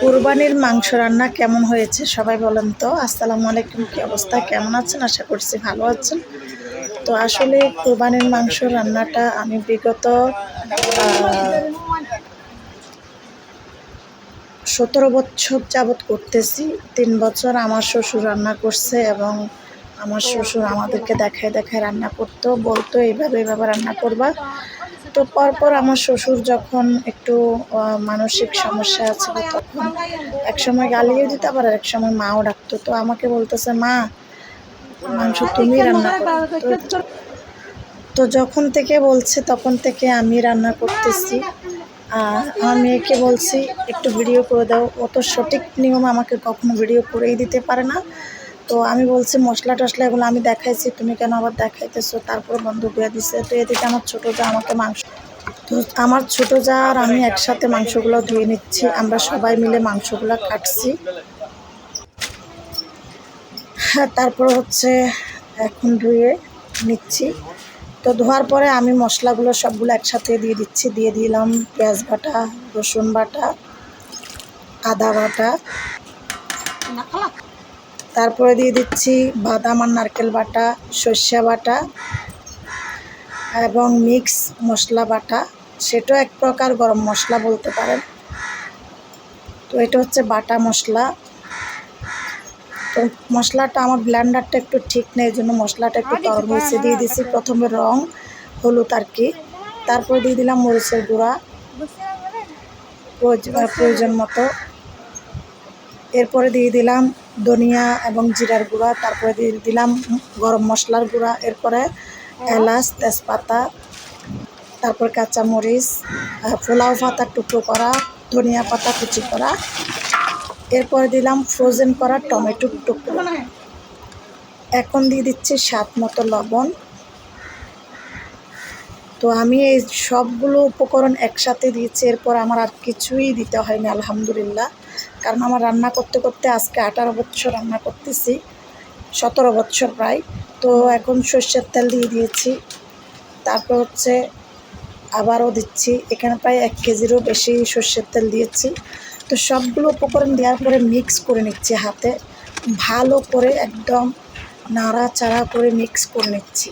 কুরবানির মাংস রান্না কেমন হয়েছে সবাই বলেন তো। আসসালামু আলাইকুম, কি অবস্থা? কেমন আছেন? আশা করছি ভালো আছেন। তো আসলে কুরবানির মাংস রান্নাটা আমি বিগত সতেরো বছর যাবৎ করতেছি। তিন বছর আমার শ্বশুর রান্না করছে এবং আমার শ্বশুর আমাদেরকে দেখায় দেখায় রান্না করতো, বলতো, এইভাবে এইভাবে রান্না করবা। তো পরপর আমার শ্বশুর যখন একটু মানসিক সমস্যা আছে তখন এক সময় গালিও দিতে, আবার এক সময় মাও ডাকতো। তো আমাকে বলতেছে, মা, মাংস তুমি রান্না তো যখন থেকে বলছে, তখন থেকে আমি রান্না করতেছি। আর আমার মেয়েকে বলছি, একটু ভিডিও করে দাও। ও তো সঠিক নিয়ম আমাকে কখনো ভিডিও করেই দিতে পারে না। তো আমি বলছি, মশলা টশলা এগুলো আমি দেখাইছি, তুমি কেন আবার দেখাইতেছো? তারপরে বন্ধ করে দিছে। তো এদিকে আমার ছোটো যা আমাকে মাংস তো আমার ছোটো যা আর আমি একসাথে মাংসগুলো ধুয়ে নিচ্ছি, আমরা সবাই মিলে মাংসগুলো কাটছি। হ্যাঁ তারপর হচ্ছে এখন ধুয়ে নিচ্ছি। তো ধোয়ার পরে আমি মশলাগুলো সবগুলো একসাথে দিয়ে দিচ্ছি। দিয়ে দিলাম পেঁয়াজ বাটা, রসুন বাটা, আদা বাটা। তারপরে দিয়ে দিচ্ছি বাদাম আর নারকেল বাটা, সর্ষে বাটা। এবং মিক্স মশলা বাটা সেটাও এক প্রকার গরম মশলা বলতে পারেন। তো এটা হচ্ছে বাটা মশলা। তো মশলাটা আমার ব্লেন্ডারটা একটু ঠিক নেই এই জন্য মশলাটা একটু গরম হয়েছে দিয়ে দিছি। প্রথমে রং হলুদ আর কি। তারপর দিয়ে দিলাম মরিচের গুঁড়া। প্রয়োজন মতো। এরপরে দিয়ে দিলাম ধনিয়া এবং জিরার গুঁড়া। তারপরে দিয়ে দিলাম গরম মশলার গুঁড়া। এরপরে এলাচ, তেজপাতা, তারপর কাঁচামরিচ পোলাও পাতা টুকরো করা, ধনিয়া পাতা কুচি করা। এরপর দিলাম ফ্রোজেন করা টমেটো টুকরো। এখন দিয়ে দিচ্ছি স্বাদ মতো লবণ। তো আমি এই সবগুলো উপকরণ একসাথে দিয়েছি, এরপর আমার আর কিছুই দিতে হয়নি, আলহামদুলিল্লাহ। কারণ আমার রান্না করতে করতে আজকে আঠারো বছর রান্না করতেছি। সতেরো বছর প্রায়। তো এখন সর্ষের তেল দিয়ে দিয়েছি। তারপর হচ্ছে আবারও দিচ্ছি। এখানে প্রায় এক কেজিরও বেশি সর্ষের তেল দিয়েছি। তো সবগুলো উপকরণ দেওয়ার পরে মিক্স করে নিচ্ছি হাতে। ভালো করে একদম নাড়াচাড়া করে মিক্স করে নিচ্ছি।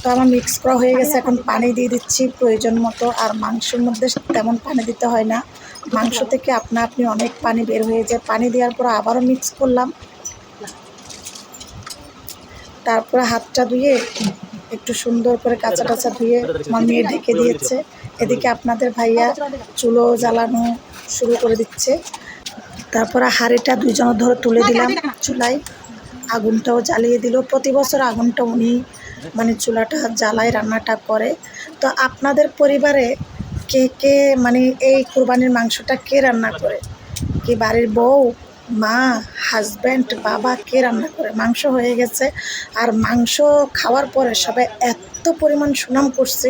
তো আমার মিক্স করা হয়ে গেছে। এখন পানি দিয়ে দিচ্ছি। প্রয়োজন মতো আর মাংসের মধ্যে তেমন পানি দিতে হয় না। মাংস থেকে আপনা আপনি অনেক পানি বের হয়ে যায়। পানি দেওয়ার পর আবারও মিক্স করলাম। তারপরে হাতটা ধুয়ে একটু সুন্দর করে কাঁচা টাচা ধুয়ে আমার মেয়ে ঢেকে দিয়েছে। এদিকে আপনাদের ভাইয়া চুলো জ্বালানো শুরু করে দিচ্ছে। তারপরে হাড়িটা দুইজনের ধরে তুলে দিলাম চুলায়। আগুনটাও জ্বালিয়ে দিল। প্রতি বছর আগুনটা উনি মানে চুলাটা জ্বালায়, রান্নাটা করে। তো আপনাদের পরিবারে কে কে মানে এই কোরবানির মাংসটা কে রান্না করে? কি বাড়ির বউ, মা হাজব্যান্ড বাবা কে রান্না করে? মাংস হয়ে গেছে। আর মাংস খাওয়ার পরে সবাই এত পরিমাণ সুনাম করছে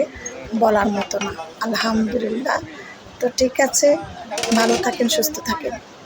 বলার মতো না। আলহামদুলিল্লাহ। তো ঠিক আছে, ভালো থাকেন, সুস্থ থাকেন।